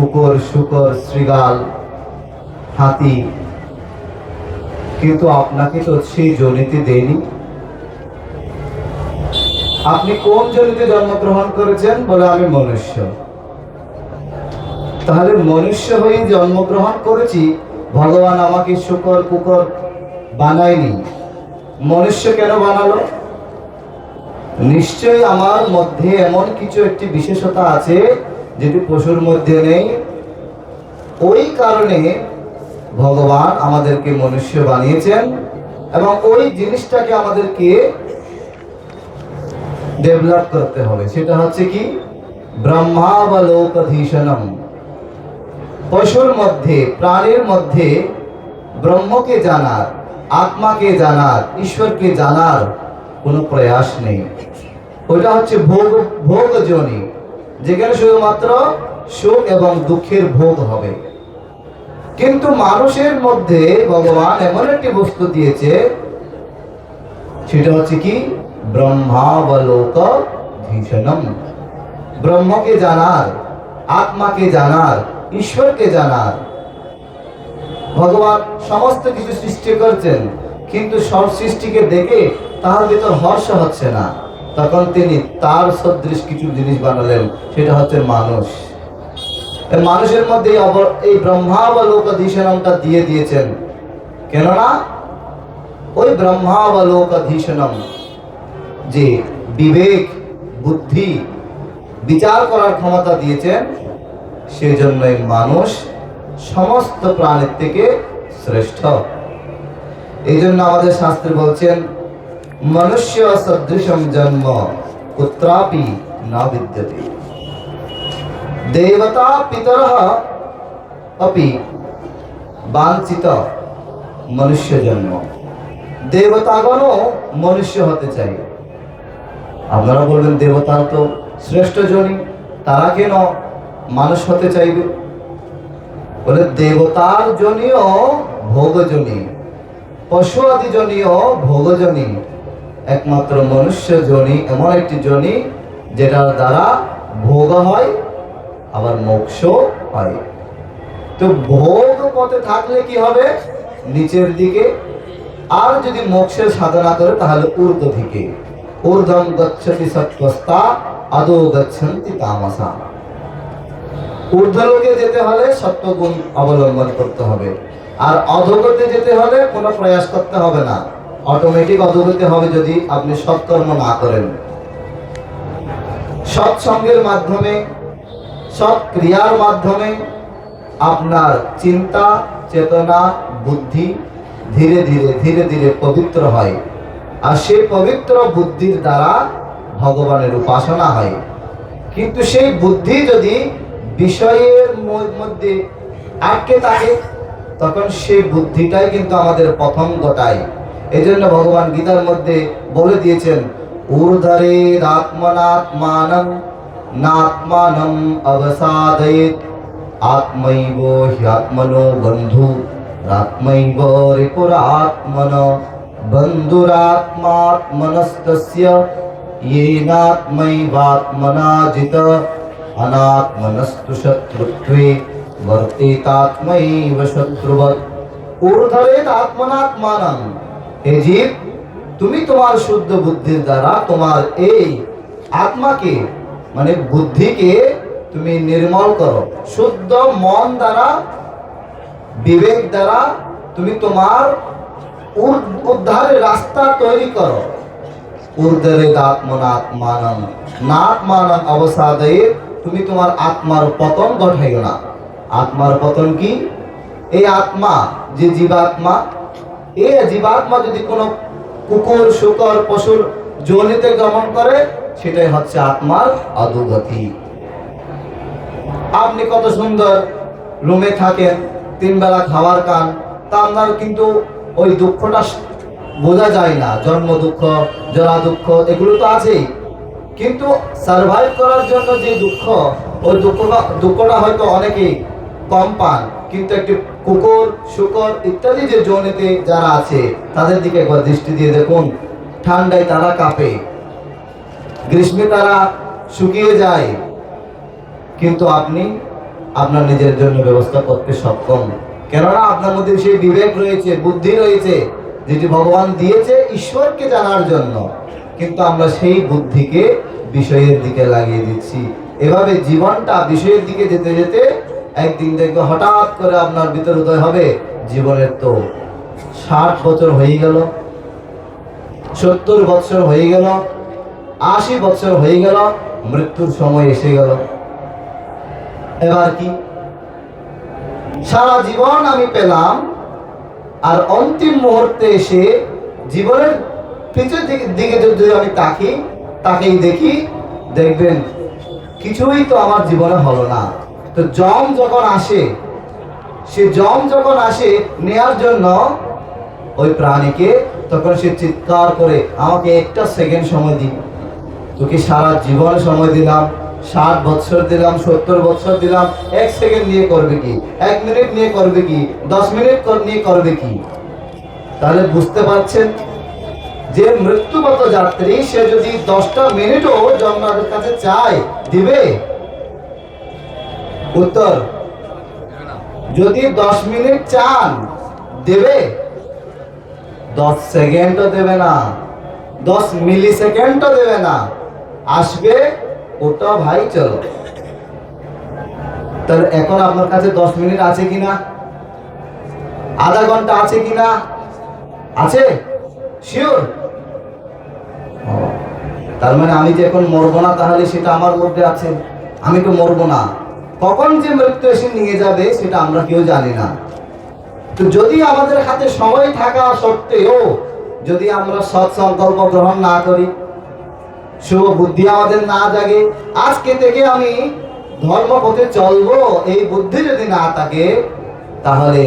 কুকুর, শুকর শ্রীগাল হাতি। কিন্তু আপনাকে তো সেই জনিতে দেয়নি। আপনি কোন জনিতে জন্মগ্রহণ করেছেন বলে আমি মনুষ্য? তাহলে মনুষ্য হয়ে জন্মগ্রহণ করেছি, ভগবান আমাকে শুকর, কুকর বানায়নি। মনুষ্য কেন বানালো? নিশ্চয়ই আমার মধ্যে এমন কিছু একটি বিশেষতা আছে যেটি পশুর মধ্যে নেই, ওই কারণে ভগবান আমাদেরকে মনুষ্য বানিয়েছেন এবং ওই জিনিসটাকে আমাদেরকে ডেভেলপ করতে হবে। সেটা হচ্ছে কি? ব্রহ্মাবলোকধীশনম পশুর মধ্যে, প্রাণীর মধ্যে ব্রহ্মকে জানার, আত্মাকে জানার, ঈশ্বরকে জানার কোনো প্রয়াস নেই। ওইটা হচ্ছে ভোগ ভোগ জনি যেখানে শুধুমাত্র সুখ এবং দুঃখের ভোগ হবে। কিন্তু মানুষের মধ্যে ভগবান এমন একটি বস্তু দিয়েছে, সেটা হচ্ছে কি? ব্রহ্মাবলোক ভীষণম। ব্রহ্মকে জানার, আত্মাকে জানার, ঈশ্বরকে জানার। ভগবান সমস্ত কিছু সৃষ্টি করছেন, কিন্তু সব সৃষ্টিকে দেখে তার ভিতর হর্ষ হচ্ছে না। তখন তিনি তার সদৃশ কিছু জিনিস বানালেন, সেটা হচ্ছে মানুষ। মানুষের মধ্যে এই অব- এই ব্রহ্মাবলোক ধীষণমটা দিয়ে দিয়েছেন। কেননা, ওই ব্রহ্মা ব্রহ্মাবলোক ধীষণম যে বিবেক, বুদ্ধি, বিচার করার ক্ষমতা দিয়েছেন সেই জন্যই মানুষ সমস্ত প্রাণীর থেকে শ্রেষ্ঠ। এই জন্য আমাদের শাস্ত্রে বলছেন মনুষ্য সদৃশম জন্ম কুত্রাপি না বিদ্যতে দেবতা পিতর অপি বাঞ্ছিত মনুষ্য জন্ম দেবতাগণও মনুষ্য হতে চাই আপনারা বলবেন দেবতা তো শ্রেষ্ঠ জনী তারা কেন মানুষ হতে চাইবে? বলে, দেবতার জনীয় ভোগজনী পশু আদি জনীয় ভোগজনী একমাত্র মনুষ্য জনী এমন একটি জনী যেটার দ্বারা ভোগ হয়, আবার মোক্ষ হয়। তো ভোগ পথে থাকলে কি হবে? নিচের দিকে। আর যদি মোক্ষের সাধনা করে, তাহলে ঊর্ধ্ব দিকে। ঊর্ধ্বম গচ্ছতি সত্বস্তা আদৌ গচ্ছন্তি তামসা। ঊর্ধ্বলোকে যেতে হলে সত্যগুণ অবলম্বন করতে হবে। আর অধোগতে যেতে হলে কোনো প্রয়াস করতে হবে না। অটোমেটিক অধোগতি হবে যদি আপনি সৎকর্ম না করেন। সৎসঙ্গের মাধ্যমে, সৎ ক্রিয়ার মাধ্যমে আপনার চিন্তা, চেতনা, বুদ্ধি ধীরে ধীরে ধীরে ধীরে পবিত্র হয়। আর সেই পবিত্র বুদ্ধির দ্বারা ভগবানের উপাসনা হয়। কিন্তু সেই বুদ্ধি যদি বিষয়ের মধ্যে আটকে থাকে, তখন সেই বুদ্ধিটাই কিন্তু আমাদের প্রথম ঘটায় এই জন্য ভগবান গীতার মধ্যে বলে দিয়েছেন ঊর্ধ্বরে আত্মনাত্মানম নাত্মানম অবসাদয়েত আত্মৈব হ্যাত্মনো বন্ধু রাত্মৈব রিপুরাত্মন বন্ধুরাত্মাত্মনস্তস্য येनात्मैवात्मना जित अनात्मनस्तु शत्रुत्वे वर्तेतात्मैव शत्रुवत् ঊর্ধ্বরেত আত্মনাত্মানং হে জীব, তুমি তোমার শুদ্ধ বুদ্ধির দ্বারা তোমার এই আত্মাকে মানে বুদ্ধিকে তুমি নির্মল করো। শুদ্ধ মন দ্বারা, বিবেক দ্বারা তুমি তোমার উদ্ধারের রাস্তা তৈরি করো। ঊর্ধ্বরে আত্মনাত্মানম নাত্মানম অবসাদয়ে তুমি তোমার আত্মার পতন ঘটাইও না। আত্মার পতন কি? এই আত্মা, যে জীবাত্মা এই জীবাত্মা যদি কোনো কুকুর, শুকর, পশুর যোনিতে গমন করে, সেটাই হচ্ছে আত্মার অধোগতি। আপনি কত সুন্দর রুমে থাকেন, তিন বেলা খাবার খান, তা আপনার কিন্তু ওই দুঃখটা বোঝা যায় না। জন্ম দুঃখ, জরা দুঃখ, এগুলো তো আছেই। কিন্তু সার্ভাইভ করার জন্য যে দুঃখ, ওই দুঃখটা দুঃখটা হয়তো অনেকেই কম পান, কিন্তু একটি কুকুর, শুকর ইত্যাদি যে জনিতে যারা আছে, তাদের দিকে একবার দৃষ্টি দিয়ে দেখুন। ঠান্ডায় তারা কাঁপে। গ্রীষ্মে তারা শুকিয়ে যায়। কিন্তু আপনি আপনার নিজের জন্য ব্যবস্থা করতে সক্ষম। কেননা আপনার মধ্যে সেই বিবেক রয়েছে, বুদ্ধি রয়েছে, যেটি ভগবান দিয়েছে ঈশ্বরকে জানার জন্য। কিন্তু আমরা সেই বুদ্ধিকে বিষয়ের দিকে লাগিয়ে দিচ্ছি। এভাবে জীবনটা বিষয়ের দিকে যেতে যেতে একদিন দেখবে হঠাৎ করে আপনার ভিতর উদয় হবে জীবনের তো ষাট বছর হয়ে গেল, সত্তর বছর হয়ে গেল, আশি বছর হয়ে গেল, মৃত্যুর সময় এসে গেল। এবার কি? সারা জীবন আমি পেলাম আর অন্তিম মুহূর্তে এসে জীবনের পিছের দিকে যদি আমি তাকি তাকেই দেখি, দেখবেন কিছুই তো আমার জীবনে হলো না। তো জম যখন আসে, সে জম যখন আসে নেয়ার জন্য, ওই প্রাণীকে তখন সে চিৎকার করে, আমাকে একটা সেকেন্ড সময় দিন। তোকে সারা জীবন সময় দিলাম, ষাট বছর দিলাম, সত্তর বছর দিলাম, এক সেকেন্ড নিয়ে করবে কি? এক মিনিট নিয়ে করবে কি? দশ মিনিট নিয়ে করবে কি? তাহলে বুঝতে পারছেন? যে মৃত্যুগত যাত্রী, সে যদি দশটা মিনিটও জন্মাদের কাছে চায়, দিবে? উত্তর। যদি দশ মিনিট চান, দেবে। দশ সেকেন্ডও দেবে না। দশ মিলি সেকেন্ডও দেবে না। আসবে, ওটা ভাই, চলো। তাহলে এখন আপনার কাছে দশ মিনিট আছে কিনা? আধা ঘণ্টা আছে কিনা? আছে? শিওর তার মানে আমি যে এখন মরবো না, তাহলে সেটা আমার মধ্যে আছে। আমি তো মরবো না। কখন যে মৃত্যু এসে নিয়ে যাবে সেটা আমরা কেউ জানি না। তো যদি আমাদের হাতে সময় থাকা সত্ত্বেও যদি আমরা সৎ সংকল্প গ্রহণ না করি, শুভ বুদ্ধি আমাদের না জাগে, আজকে থেকে আমি ধর্ম পথে চলবো, এই বুদ্ধি যদি না থাকে, তাহলে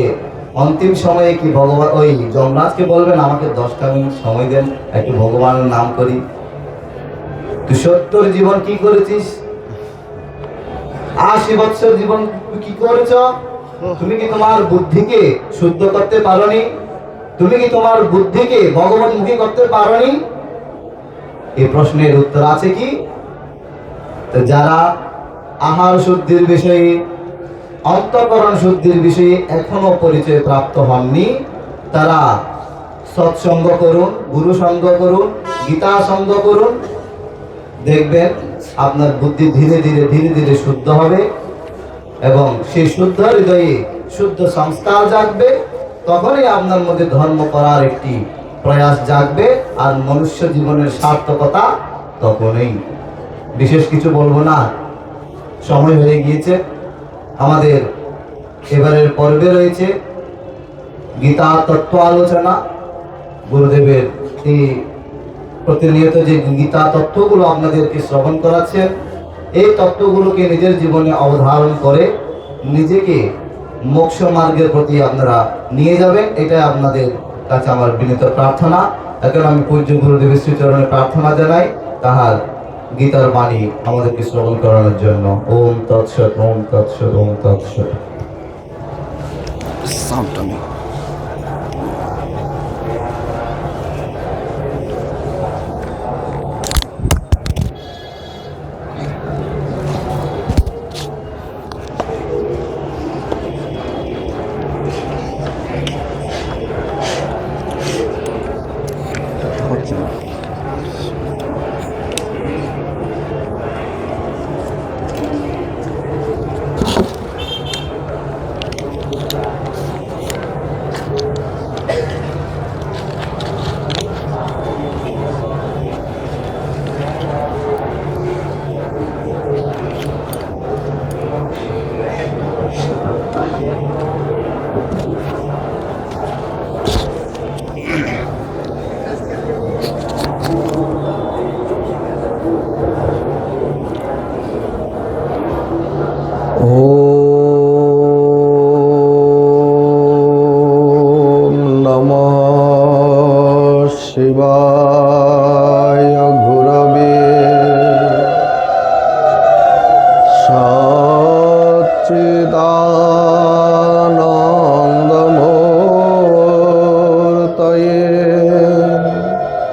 অন্তিম সময়ে কি ভগবান, ওই যমরাজকে বলবেন, আমাকে দশটা মিনিট সময় দেন, একটু ভগবানের নাম করি। তুই সত্যর জীবন কি করেছিস? আশি বছর জীবন কি করেছ? তুমি কি তোমার বুদ্ধিকে শুদ্ধ করতে পারোনি? তুমি কি তোমার বুদ্ধিকে ভগবানমুখী করতে পারোনি? এই প্রশ্নের উত্তর আছে কি? যারা আহার শুদ্ধির বিষয়ে, অন্তঃকরণ শুদ্ধির বিষয়ে এখনও পরিচয় প্রাপ্ত হননি, তারা সৎসঙ্গ করুন গুরু সঙ্গ করুন গীতা সঙ্গ করুন, দেখবেন আপনার বুদ্ধি ধীরে ধীরে ধীরে ধীরে শুদ্ধ হবে এবং সেই শুদ্ধ হৃদয়ে শুদ্ধ সংস্কার জাগবে, তখনই আপনার মধ্যে ধর্ম করার একটি প্রয়াস জাগবে আর মনুষ্য জীবনের সার্থকতা তখনই। বিশেষ কিছু বলব না, সময় হয়ে গিয়েছে, আমাদের এবারের পর্বে রয়েছে গীতা তত্ত্ব আলোচনা, গুরুদেবের এই প্রতিনিয়ত যে গীতা তত্ত্বগুলো আপনাদেরকে শ্রবণ করাচ্ছেন এই তত্ত্বগুলোকে নিজের জীবনে অবধারণ করে নিজেকে মোক্ষ মার্গের প্রতি আপনারা নিয়ে যাবেন, এটাই আপনাদের কাছে আমার বিনীত প্রার্থনা। এখন আমি পূজ্য গুরুদেবের শ্রীচরণে প্রার্থনা জানাই, তাহার গীতার বাণী আমাদেরকে শ্রবণ করানোর জন্য। ওম তৎসৎ ওম তৎসৎ ওম তৎসৎ.